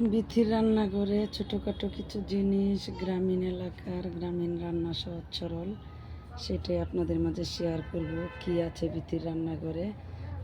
বিথির রান্নাঘরে ছোটোখাটো কিছু জিনিস, গ্রামীণ এলাকার গ্রামীণ রান্না সহজ সরল, সেটাই আপনাদের মাঝে শেয়ার করব। কি আছে বিথির রান্নাঘরে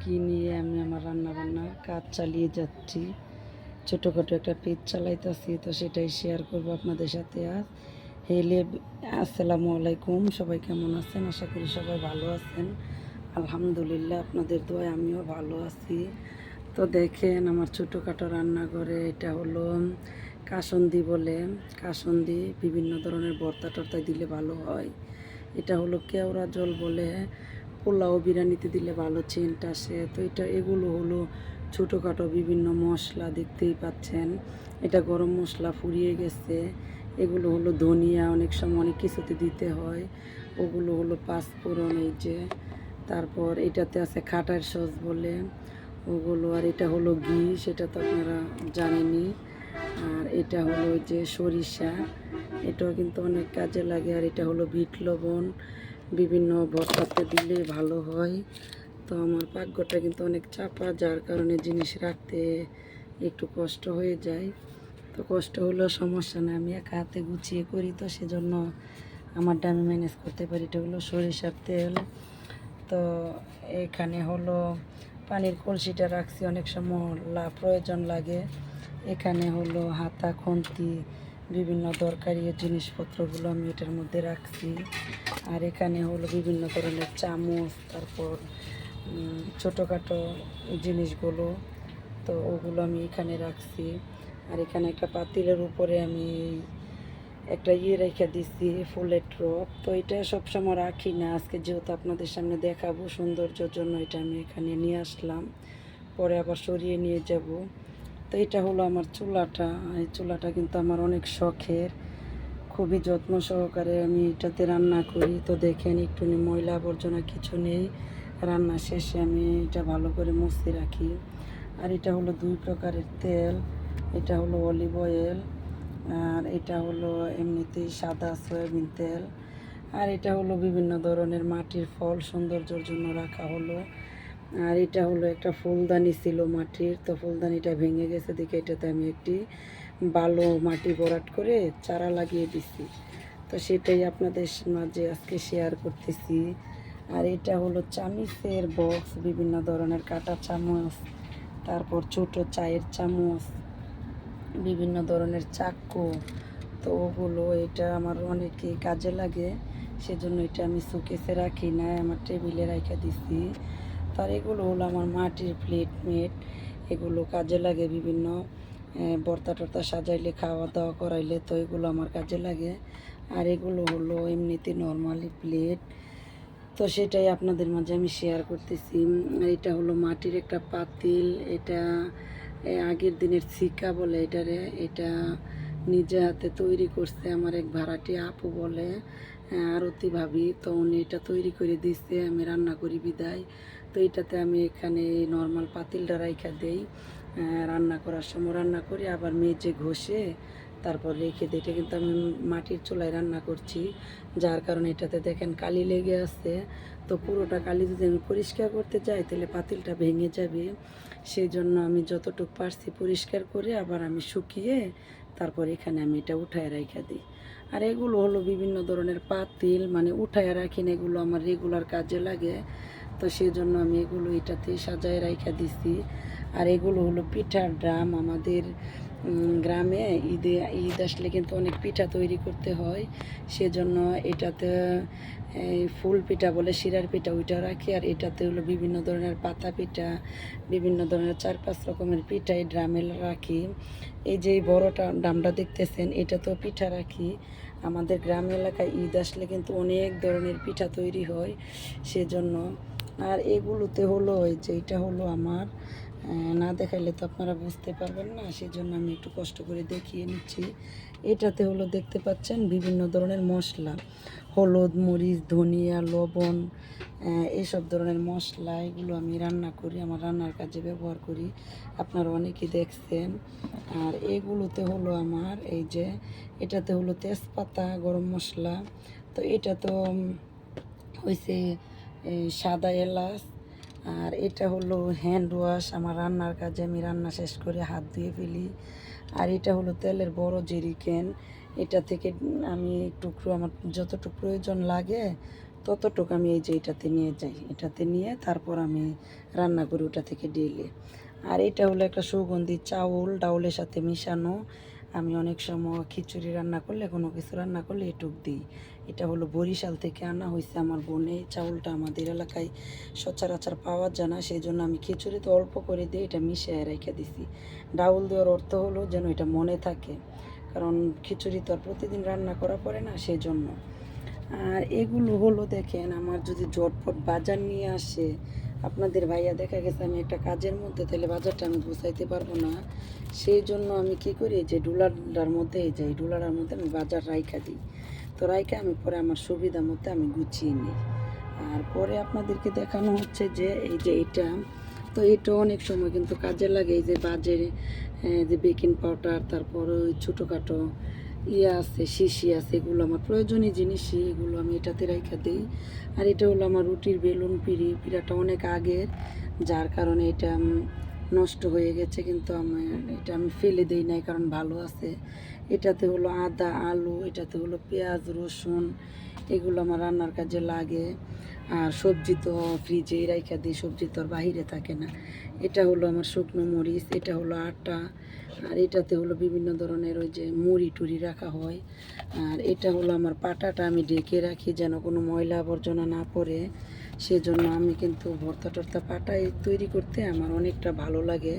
কি নিয়ে আমি আমার রান্না বান্নার কাজ চালিয়ে যাচ্ছি? ছোটোখাটো একটা পেজ চালাইতেছি, তো সেটাই শেয়ার করব আপনাদের সাথে আজ। হেলে আসসালামু আলাইকুম। সবাই কেমন আছেন? আশা করি সবাই ভালো আছেন। আলহামদুলিল্লাহ, আপনাদের দোয়ায় আমিও ভালো আছি। তো দেখেন আমার ছোটোখাটো রান্নাঘরে এটা হলো কাসন্দি বলে। কাসন্দি বিভিন্ন ধরনের ভর্তা টর্তা দিলে ভালো হয়। এটা হলো কেওড়া জল বলে। পোলাও বিরিয়ানিতে দিলে ভালো চেন্ট আসে। তো এটা, এগুলো হলো ছোটোখাটো বিভিন্ন মশলা দেখতেই পাচ্ছেন। এটা গরম মশলা ফুরিয়ে গেছে। এগুলো হলো ধনিয়া, অনেক সময় অনেক কিছুতে দিতে হয়। ওগুলো হলো পাঁচফোড়ন, এই যে। তারপর এটাতে আছে খাটার সস বলে। ওগুলো, আর এটা হলো ঘি, সেটা তো আপনারা জানেনই। আর এটা হলো যে সরিষা, এটাও কিন্তু অনেক কাজে লাগে। আর এটা হলো বিট লবণ, বিভিন্ন ভর্তাতে দিলে ভালো হয়। তো আমার পাকঘরটা কিন্তু অনেক চাপা, যার কারণে জিনিস রাখতে একটু কষ্ট হয়ে যায়। তো কষ্ট হলেও সমস্যা না আমি একা হাতে গুছিয়ে করি তো সেজন্য আমারটা আমি ম্যানেজ করতে পারি। এটা হলো সরিষার তেল। তো এখানে হলো পানির কলসিটা রাখছি, অনেক সময় প্রয়োজন লাগে। এখানে হলো হাতা, খুন্তি, বিভিন্ন দরকারি জিনিসপত্রগুলো আমি এটার মধ্যে রাখছি। আর এখানে হলো বিভিন্ন ধরনের চামচ, তারপর ছোটোখাটো জিনিসগুলো, তো ওগুলো আমি এখানে রাখছি। আর এখানে একটা পাতিলের উপরে আমি একটা ইয়ে রেখে দিছি, ফুলের ট্রপ তো এটা সবসময় রাখি না। আজকে যেহেতু আপনাদের সামনে দেখাবো সৌন্দর্যর জন্য, এটা আমি এখানে নিয়ে আসলাম। পরে আবার সরিয়ে নিয়ে যাব। তো এটা হলো আমার চুলাটা। এই চুলাটা কিন্তু আমার অনেক শখের। খুবই যত্ন সহকারে আমি এটাতে রান্না করি। তো দেখেন একটু ময়লা আবর্জনা কিছু নেই। রান্না শেষে আমি এটা ভালো করে মুছে রাখি। আর এটা হলো দুই প্রকারের তেল। এটা হলো অলিভ অয়েল আর এটা হলো এমনিতেই সাদা সয়াবিন তেল। আর এটা হলো বিভিন্ন ধরনের মাটির ফল সৌন্দর্যর জন্য রাখা হলো। আর এটা হলো একটা ফুলদানি ছিল মাটির, তো ফুলদানিটা ভেঙে গেছে দেখে এটাতে আমি একটি বালো মাটি ভরাট করে চারা লাগিয়ে দিছি। তো সেটাই আপনাদের মাঝে আজকে শেয়ার করতেছি। আর এটা হলো চামিচের বক্স বিভিন্ন ধরনের কাটা চামচ, তারপর ছোট চায়ের চামচ। বিভিন্ন ধরনের চাকু, তো ওগুলো এটা আমার অনেকই কাজে লাগে, সেজন্য এটা আমি শোকেসে রাখি না আমার টেবিলে রেখে দিছি। তার এগুলো হলো আমার মাটির প্লেট মেট, এগুলো কাজে লাগে বিভিন্ন বর্তা টর্তা সাজাইলে খাওয়া দাওয়া করাইলে তো এগুলো আমার কাজে লাগে। আর এগুলো হলো এমনিতে নর্মালি প্লেট তো সেটাই আপনাদের মাঝে আমি শেয়ার করতেছি। এটা হলো মাটির একটা পাতিল, এটা আগের দিনের সিকা বলে এটারে, এটা নিজে হাতে তৈরি করছে আমার এক ভাড়াটি আপু বলে। আরতি ভাবি, তো উনি এটা তৈরি করে দিচ্ছে আমি রান্না করি বিদায়। তো এটাতে আমি এখানে নর্মাল পাতিলটা রাইখা দেই। রান্না করার সময় রান্না করি, আবার মেজে ঘষে তারপর রেখে দিই এটা কিন্তু আমি মাটির চুলায় রান্না করছি, যার কারণে এটাতে দেখেন কালি লেগে আছে। তো পুরোটা কালি যদি আমি পরিষ্কার করতে যাই তাহলে পাতিলটা ভেঙে যাবে। সেই জন্য আমি যতটুকু পারছি পরিষ্কার করে আবার আমি শুকিয়ে তারপর এখানে আমি এটা উঠায় রেখে দিই। আর এগুলো হলো বিভিন্ন ধরনের পাতিল মানে উঠায় রাখি না, এগুলো আমার রেগুলার কাজে লাগে। তো সেই জন্য আমি এগুলো এটাতে সাজায় রাইখা দিছি। আর এগুলো হলো পিঠার ড্রাম আমাদের গ্রামে ঈদে, ঈদ আসলে কিন্তু অনেক পিঠা তৈরি করতে হয়। সেজন্য এটাতে ফুল পিঠা বলে শিরার পিঠা ওইটা রাখি। আর এটাতে হলো বিভিন্ন ধরনের পাতা পিঠা, বিভিন্ন ধরনের চার পাঁচ রকমের পিঠা এই ড্রামে রাখি। এই যে বড়টা ড্রামটা দেখতেছেন, এটা তো পিঠা রাখি। আমাদের গ্রাম এলাকায় ঈদ আসলে কিন্তু অনেক ধরনের পিঠা তৈরি হয় সেজন্য। আর এগুলোতে হলো এই যে, এটা হলো আমার না দেখাইলে তো আপনারা বুঝতে পারবেন না, সেজন্য আমি একটু কষ্ট করে দেখিয়ে নিচ্ছি। এটাতে হলো দেখতে পাচ্ছেন বিভিন্ন ধরনের মশলা, হলুদ, মরিচ, ধনিয়া, লবণ এইসব ধরনের মশলা, এগুলো আমি রান্না করি, আমার রান্নার কাজে ব্যবহার করি। আপনারা অনেকেই দেখছেন। আর এগুলোতে হলো আমার এই যে, এটাতে হলো তেজপাতা, গরম মশলা। তো এটা তো হয়েছে সাদা এলাচ আর এটা হলো হ্যান্ড ওয়াশ আমার রান্নার কাজে আমি রান্না শেষ করে হাত ধুয়ে ফেলি। আর এটা হলো তেলের বড় জেরিকেন এটা থেকে আমি টুকরো আমার যতটুকু প্রয়োজন লাগে ততটুকু আমি এই যে এটাতে নিয়ে যাই। এটাতে নিয়ে তারপর আমি রান্না করি ওটা থেকে ডেলি আর এটা হলো একটা সুগন্ধি চাউল, ডাউলের সাথে মিশানো। আমি অনেক সময় খিচুড়ি রান্না করলে কোনো কিছু রান্না করলে এটুক দিই। এটা হলো বরিশাল থেকে আনা হয়েছে আমার বোনে। চাউলটা আমাদের এলাকায় সচরাচর পাওয়া যায় না সেই জন্য আমি খিচুড়িতে অল্প করে দিয়ে এটা মিশিয়ে রেখে দিছি। ডাউল দেওয়ার অর্থ হলো যেন এটা মনে থাকে, কারণ খিচুড়ি তো আর প্রতিদিন রান্না করা পড়ে না সেই জন্য আর এগুলো হলো দেখেন, আমার যদি জটপট বাজার নিয়ে আসে, আপনাদের ভাইয়া দেখা গেছে আমি একটা কাজের মধ্যে, তাহলে বাজারটা আমি গুছাইতে পারব না। সেই জন্য আমি কি করি যে ডুলারটার মধ্যে, এই যে এই মধ্যে আমি বাজার রাইখা দিই। তো রাইখা আমি পরে আমার সুবিধা মতো আমি গুছিয়ে নিই। আর পরে আপনাদেরকে দেখানো হচ্ছে যে এই যে এটা, তো এটা অনেক সময় কিন্তু কাজে লাগে। এই যে বাজের যে বেকিং পাউডার তারপর ওই ছোটোখাটো ইয়ে আছে, শিশি আছে, এগুলো আমার প্রয়োজনীয় জিনিসই এগুলো আমি এটাতে রাইখা দিই। আর এটা হলো আমার রুটির বেলুন পিড়ি, পিড়াটা অনেক আগের, যার কারণে এটা নষ্ট হয়ে গেছে, কিন্তু আমি এটা আমি ফেলে দিই নাই, কারণ ভালো আছে। এটাতে হলো আদা, আলু, এটাতে হলো পেঁয়াজ, রসুন, এগুলো আমার রান্নার কাজে লাগে। আর সবজি তো ফ্রিজেই রাইখা দিই সবজি তো আর বাহিরে থাকে না। এটা হলো আমার শুকনো মরিচ, এটা হলো আটা, আর এটাতে হলো বিভিন্ন ধরনের ওই যে মুড়ি টুড়ি রাখা হয়। আর এটা হলো আমার পাটাটা আমি ঢেকে রাখি যেন কোনো ময়লা আবর্জনা না পড়ে। সেজন্য আমি কিন্তু ভর্তা টর্তা পাটাই তৈরি করতে আমার অনেকটা ভালো লাগে।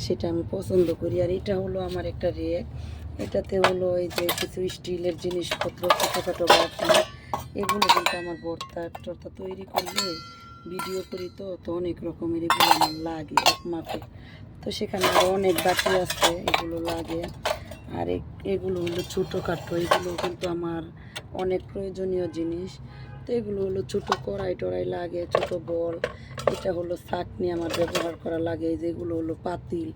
সেটা আমি পছন্দ করি। আর এটা হলো আমার একটা রেক এটাতে হলো এই যে কিছু স্টিলের জিনিসপত্র, ছোটোখাটো বাটি, এগুলো কিন্তু আমার ভর্তা টর্তা তৈরি করলে ভিডিও করি তো তো অনেক রকমের এগুলো আমার লাগে এক মাপে তো সেখানে আরও অনেক বাটি আছে, এগুলো লাগে। আর এগুলো হলো ছোটোখাটো, এগুলো কিন্তু আমার অনেক প্রয়োজনীয় জিনিস। তো এগুলো হলো ছোটো কড়াই টড়াই লাগে, ছোটো বল। এটা হলো চাকনি আমার ব্যবহার করা লাগে, যেগুলো হলো পাতিল।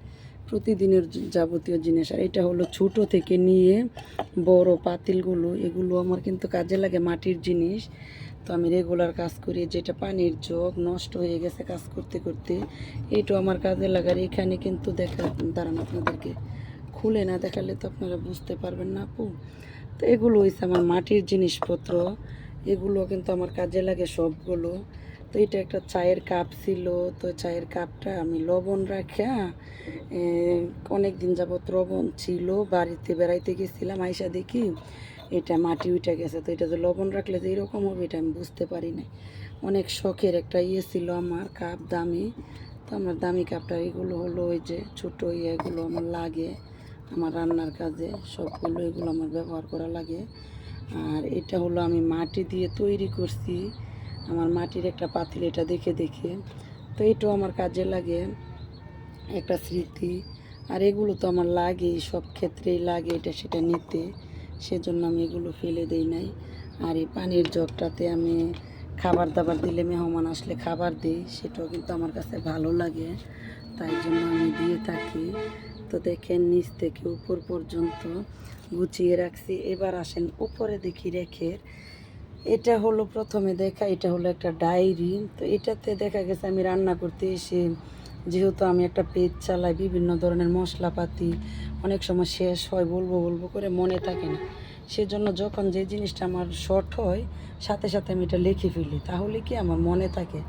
প্রতিদিনের যাবতীয় জিনিস। আর এটা হলো ছোট থেকে নিয়ে বড় পাতিলগুলো, এগুলো আমার কিন্তু কাজে লাগে মাটির জিনিস। তো আমি রেগুলার কাজ করি, যেটা পানির জগ নষ্ট হয়ে গেছে কাজ করতে করতে, এইটাও আমার কাজে লাগার এখানে কিন্তু দেখা, দাঁড়ান আপনাদেরকে, খুলে না দেখালে তো আপনারা বুঝতে পারবেন না আপু। তো এগুলো হয়েছে আমার মাটির জিনিসপত্র, এগুলো কিন্তু আমার কাজে লাগে সবগুলো। তো এটা একটা চায়ের কাপ ছিল। তো চায়ের কাপটা আমি লবণ রাখা অনেক দিন যাবত লবণ ছিল। বাড়িতে বেড়াইতে গেছিলাম, আইসা দেখি এটা মাটি উঠে গেছে। তো এটা যে লবণ রাখলে যে এরকম হবে এটা আমি বুঝতে পারি না অনেক শখের একটা ইয়ে ছিল আমার কাপ দামি। তো আমার দামি কাপটা এগুলো হলো ওই যে ছোটো ইয়েগুলো আমার লাগে, আমার রান্নার কাজে সবগুলো এগুলো আমার ব্যবহার করা লাগে। আর এটা হলো আমি মাটি দিয়ে তৈরি করছি। আমার মাটির একটা পাতিল এটা দেখে দেখে। তো এটাও আমার কাজে লাগে, একটা স্মৃতি। আর এগুলো তো আমার লাগে সব ক্ষেত্রেই লাগে এটা, সেটা নিতে। সেজন্য আমি এগুলো ফেলে দেই নাই। আর এই পানির জগটাতে আমি খাবার দাবার দিলে মেহমান আসলে খাবার দিই, সেটাও কিন্তু আমার কাছে ভালো লাগে। তাই জন্য আমি দিয়ে থাকি। তো দেখেন, নিচ থেকে উপর পর্যন্ত গুছিয়ে রাখছি। এবার আসেন উপরে দেখি রেখে এটা হলো প্রথমে দেখা, এটা হলো একটা ডায়েরি। তো এটাতে দেখা গেছে আমি রান্না করতে এসে, যেহেতু আমি একটা পেজ চালাই বিভিন্ন ধরনের মশলাপাতি, অনেক সময় শেষ হয়, বলব বলব করে মনে থাকে না। সেজন্য যখন যে জিনিসটা আমার শর্ট হয়, সাথে সাথে আমি এটা লিখে ফেলি। তাহলে কি আমার মনে থাকে,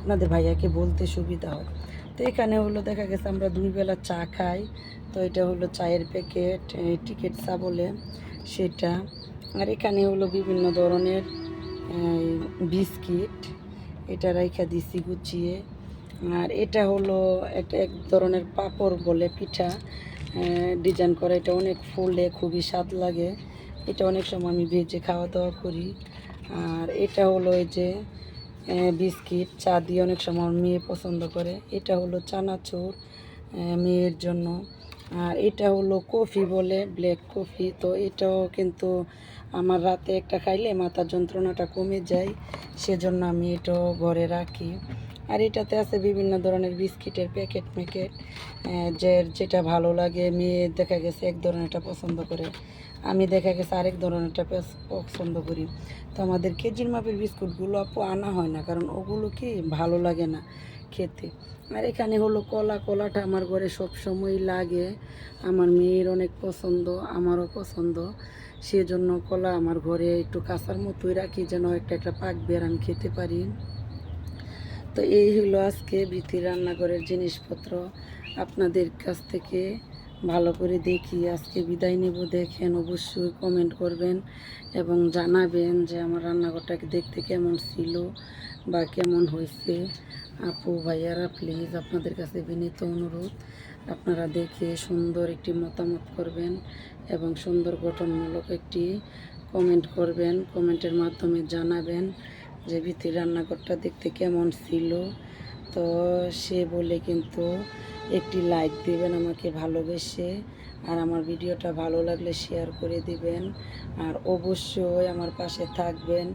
আপনাদের ভাইয়াকে বলতে সুবিধা হয়। তো এখানে হলো দেখা গেছে আমরা দুই বেলা চা খাই। তো এটা হলো চায়ের প্যাকেট টিকিট চা বলে সেটা। আর এখানে হলো বিভিন্ন ধরনের বিস্কিট, এটা রাইখা দিছি গুছিয়ে। আর এটা হলো একটা এক ধরনের পাপড় বলে পিঠা। ডিজাইন করা, এটা অনেক ফুলে খুবই স্বাদ লাগে। এটা অনেক সময় আমি ভেজে খাওয়া দাওয়া করি। আর এটা হলো এই যে বিস্কিট, চা দিয়ে অনেক সময় মেয়ে পছন্দ করে। এটা হলো চানাচুর মেয়ের জন্য। আর এটা হলো কফি বলে, ব্ল্যাক কফি। তো এটাও কিন্তু আমার রাতে একটা খাইলে মাথার যন্ত্রণাটা কমে যায়, সেজন্য আমি এটাও ঘরে রাখি। আর এটাতে আছে বিভিন্ন ধরনের বিস্কিটের প্যাকেট ম্যাকেট যে যেটা ভালো লাগে। মেয়ে দেখা গেছে এক ধরনেরটা পছন্দ করে, আমি দেখা গেছে আরেক ধরনেরটা পছন্দ করি। তো আমাদের কেজির মাপের বিস্কুটগুলো আপু আনা হয় না, কারণ ওগুলো কি ভালো লাগে না খেতে। আর এখানে হলো কলা, কলাটা আমার ঘরে সব সময় লাগে। আমার মেয়ের অনেক পছন্দ, আমারও পছন্দ। সেজন্য কলা আমার ঘরে একটু কাঁচার মতোই রাখি, যেন একটা একটা পাক বের আমি খেতে পারি। তো এই হলো আজকে বৃত্তি রান্নাঘরের জিনিসপত্র। আপনাদের কাছ থেকে ভালো করে দেখি, আজকে বিদায় নেব দেখেন, অবশ্যই কমেন্ট করবেন এবং জানাবেন যে আমার রান্নাঘরটাকে দেখতে কেমন ছিল বা কেমন হয়েছে। আপু, ভাইয়ারা প্লিজ আপনাদের কাছে বিনীত অনুরোধ, আপনারা দেখে সুন্দর একটি মতামত করবেন এবং সুন্দর গঠনমূলক একটি কমেন্ট করবেন। কমেন্টের মাধ্যমে জানাবেন যে ভিতরে রান্নাঘরটা দেখতে কেমন ছিল। তো সে বলে কিন্তু একটি লাইক দিবেন আমাকে ভালোবেসে, আর আমার ভিডিওটা ভালো লাগলে শেয়ার করে দিবেন, আর অবশ্যই আমার পাশে থাকবেন।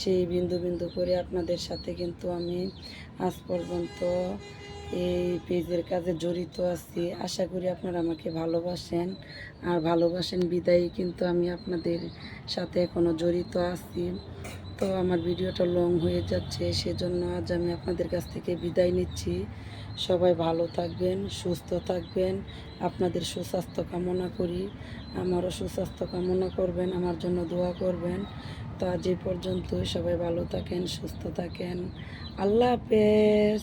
সেই বিন্দু বিন্দু করে আপনাদের সাথে কিন্তু আমি আজ পর্যন্ত এই পেজের কাজে জড়িত আছি। আশা করি আপনারা আমাকে ভালোবাসেন আর ভালোবাসেন বিদায়ী কিন্তু আমি আপনাদের সাথে এখনও জড়িত আছি। তো আমার ভিডিওটা লং হয়ে যাচ্ছে, সেজন্য আজ আমি আপনাদের কাছ থেকে বিদায় নিচ্ছি। সবাই ভালো থাকবেন, সুস্থ থাকবেন, আপনাদের সুস্বাস্থ্য কামনা করি। আমারও সুস্বাস্থ্য কামনা করবেন, আমার জন্য দোয়া করবেন। তো আজ এই পর্যন্তই, সবাই ভালো থাকেন, সুস্থ থাকেন। আল্লাহ হাফেজ।